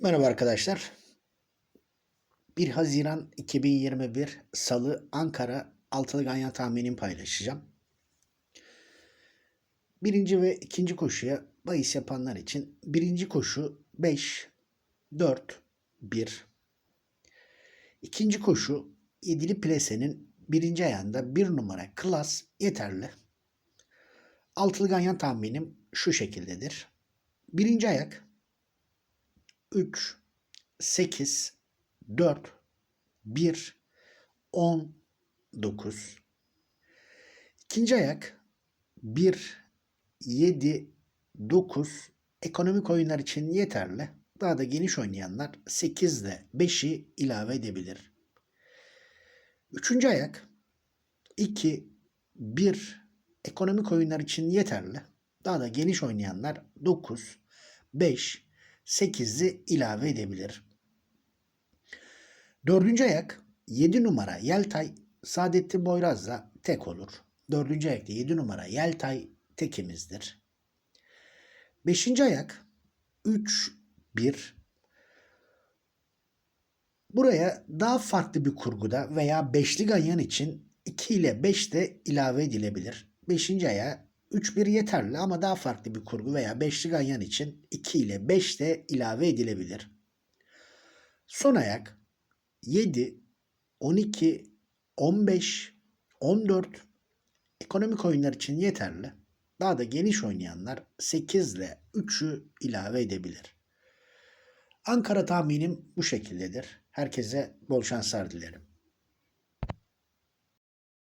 Merhaba arkadaşlar. 1 Haziran 2021 Salı Ankara altılı ganyan tahminim paylaşacağım. Birinci ve ikinci koşuya bahis yapanlar için birinci koşu 5, 4, 1. İkinci koşu yedili plesenin birinci ayağında bir numara klas yeterli. Altılı ganyan tahminim şu şekildedir. Birinci ayak 3, 8, 4, 1, 10, 9. İkinci ayak 1, 7, 9 ekonomik oyunlar için yeterli. Daha da geniş oynayanlar 8 ile 5'i ilave edebilir. Üçüncü ayak 2, 1 ekonomik oyunlar için yeterli. Daha da geniş oynayanlar 9, 5, 8'i ilave edebilir. Dördüncü ayak 7 numara Yeltay Saadettin Boyraz'la tek olur. Dördüncü ayakta 7 numara Yeltay tekimizdir. Beşinci ayak 3, 1. Buraya daha farklı bir kurguda veya beşli ganyan için 2 ile 5 de ilave edilebilir. Beşinci ayağa 3-1 yeterli ama daha farklı bir kurgu veya beşli ganyan için 2 ile 5 de ilave edilebilir. Son ayak 7, 12, 15, 14 ekonomik oyunlar için yeterli. Daha da geniş oynayanlar 8 ile 3'ü ilave edebilir. Ankara tahminim bu şekildedir. Herkese bol şanslar dilerim.